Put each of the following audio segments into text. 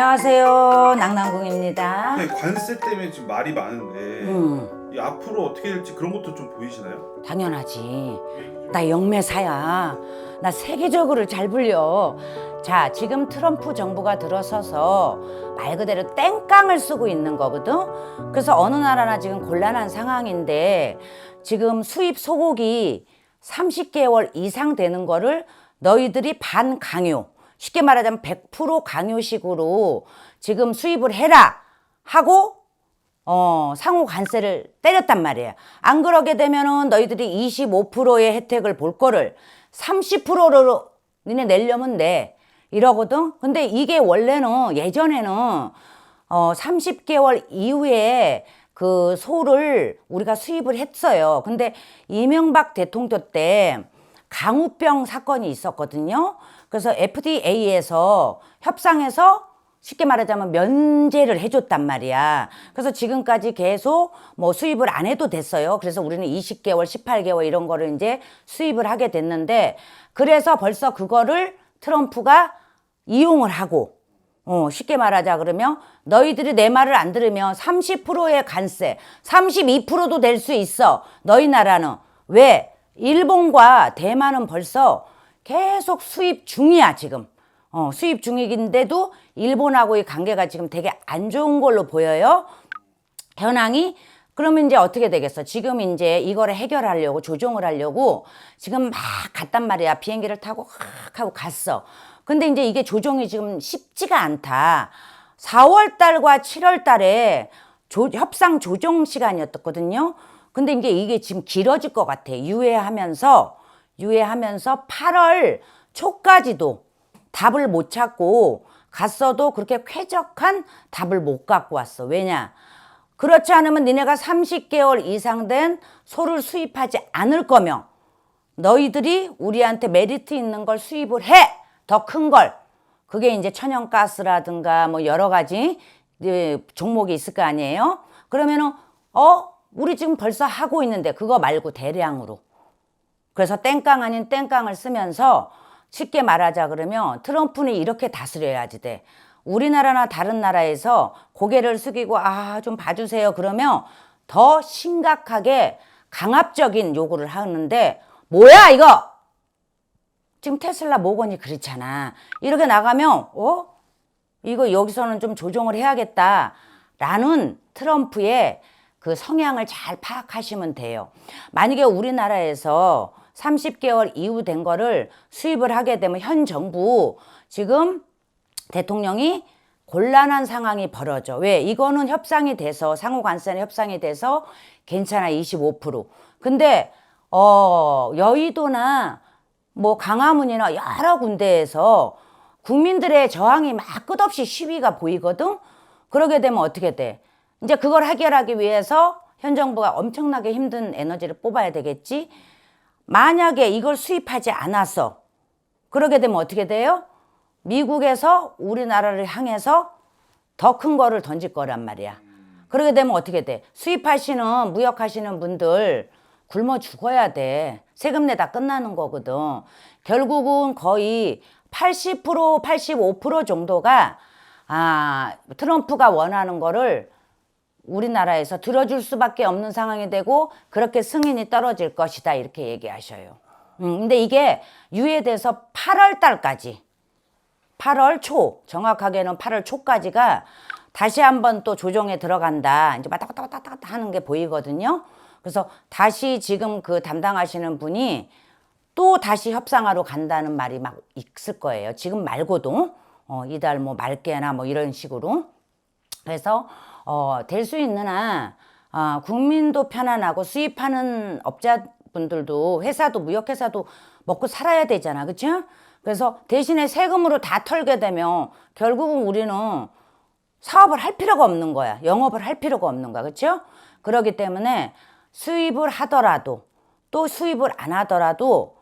안녕하세요. 낭낭궁입니다. 네, 관세 때문에 지금 말이 많은데 음, 이 앞으로 어떻게 될지 그런 것도 좀 보이시나요? 당연하지. 나 영매사야. 나 세계적으로 잘 불려. 자, 지금 트럼프 정부가 들어서서 말 그대로 땡깡을 쓰고 있는 거거든. 그래서 어느 나라나 지금 곤란한 상황인데 지금 수입 소고기 30개월 이상 되는 거를 너희들이 반강요. 쉽게 말하자면 100% 강요식으로 지금 수입을 해라 하고 어, 상호 관세를 때렸단 말이에요. 안 그러게 되면은 너희들이 25%의 혜택을 볼 거를 30%로 니네 내려면 내. 이러거든. 근데 이게 원래는 예전에는 어, 30개월 이후에 그 소를 우리가 수입을 했어요. 근데 이명박 대통령 때 강우병 사건이 있었거든요. 그래서 FDA에서 협상해서 쉽게 말하자면 면제를 해줬단 말이야. 그래서 지금까지 계속 뭐 수입을 안 해도 됐어요. 그래서 우리는 20개월, 18개월 이런 거를 이제 수입을 하게 됐는데 그래서 벌써 그거를 트럼프가 이용을 하고 어, 쉽게 말하자 그러면 너희들이 내 말을 안 들으면 30%의 관세, 32%도 될 수 있어. 너희 나라는. 왜? 일본과 대만은 벌써 계속 수입 중이야, 지금. 어, 수입 중이긴데도 일본하고의 관계가 지금 되게 안 좋은 걸로 보여요. 현황이 그러면 이제 어떻게 되겠어? 지금 이제 이거를 해결하려고 조정을 하려고 지금 막 갔단 말이야. 비행기를 타고 확 하고 갔어. 근데 이제 이게 조정이 지금 쉽지가 않다. 4월 달과 7월 달에 조- 협상 조정 시간이었거든요. 근데 이제 이게 지금 길어질 것 같아. 유예하면서 유예하면서 8월 초까지도 답을 못 찾고 갔어도 그렇게 쾌적한 답을 못 갖고 왔어. 왜냐? 그렇지 않으면 니네가 30개월 이상 된 소를 수입하지 않을 거며 너희들이 우리한테 메리트 있는 걸 수입을 해. 더 큰 걸. 그게 이제 천연가스라든가 뭐 여러 가지 종목이 있을 거 아니에요? 그러면은 어? 우리 지금 벌써 하고 있는데 그거 말고 대량으로. 그래서 땡깡 아닌 땡깡을 쓰면서 쉽게 말하자 그러면 트럼프는 이렇게 다스려야지 돼. 우리나라나 다른 나라에서 고개를 숙이고 아 좀 봐주세요 그러면 더 심각하게 강압적인 요구를 하는데 뭐야 이거 지금 테슬라 모건이 그렇잖아 이렇게 나가면 어 이거 여기서는 좀 조정을 해야겠다 라는 트럼프의 그 성향을 잘 파악하시면 돼요. 만약에 우리나라에서 30개월 이후 된 거를 수입을 하게 되면 현 정부 지금 대통령이 곤란한 상황이 벌어져. 왜? 이거는 협상이 돼서 상호 관세는 협상이 돼서 괜찮아 25%. 근데 어 여의도나 뭐 강화문이나 여러 군데에서 국민들의 저항이 막 끝없이 시위가 보이거든. 그러게 되면 어떻게 돼? 이제 그걸 해결하기 위해서 현 정부가 엄청나게 힘든 에너지를 뽑아야 되겠지. 만약에 이걸 수입하지 않아서 그러게 되면 어떻게 돼요? 미국에서 우리나라를 향해서 더 큰 거를 던질 거란 말이야. 그러게 되면 어떻게 돼? 수입하시는, 무역하시는 분들 굶어 죽어야 돼. 세금 내다 끝나는 거거든. 결국은 거의 80%, 85% 정도가 아, 트럼프가 원하는 거를 우리나라에서 들어줄 수밖에 없는 상황이 되고 그렇게 승인이 떨어질 것이다 이렇게 얘기하셔요. 음, 근데 이게 유예돼서 8월 달까지 8월 초 정확하게는 8월 초까지가 다시 한번 또 조정에 들어간다. 이제 왔다 갔다 왔다 갔다 하는 게 보이거든요. 그래서 다시 지금 그 담당하시는 분이 또 다시 협상하러 간다는 말이 막 있을 거예요. 지금 말고도 어, 이달 뭐 말게나 뭐 이런 식으로. 그래서 어, 될 수 있는 한 아, 국민도 편안하고 수입하는 업자분들도 회사도 무역회사도 먹고 살아야 되잖아. 그렇죠? 그래서 대신에 세금으로 다 털게 되면 결국은 우리는 사업을 할 필요가 없는 거야. 영업을 할 필요가 없는 거야. 그렇죠? 그렇기 때문에 수입을 하더라도 또 수입을 안 하더라도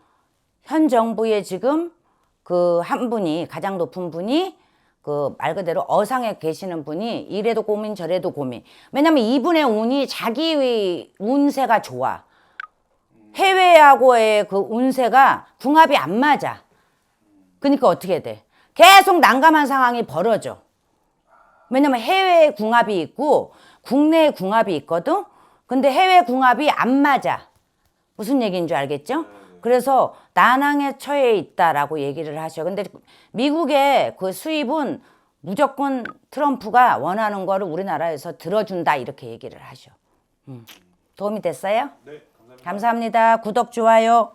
현 정부의 지금 그 한 분이 가장 높은 분이 그 말 그대로 어상에 계시는 분이 이래도 고민 저래도 고민. 왜냐면 이분의 운이 자기 운세가 좋아. 해외하고의 그 운세가 궁합이 안 맞아. 그러니까 어떻게 돼? 계속 난감한 상황이 벌어져. 왜냐면 해외 궁합이 있고 국내 궁합이 있거든. 근데 해외 궁합이 안 맞아. 무슨 얘기인 줄 알겠죠? 그래서 난항에 처해 있다라고 얘기를 하셔. 근데 미국의 그 수입은 무조건 트럼프가 원하는 거를 우리나라에서 들어준다 이렇게 얘기를 하셔. 음. 도움이 됐어요? 네, 감사합니다. 감사합니다. 구독, 좋아요.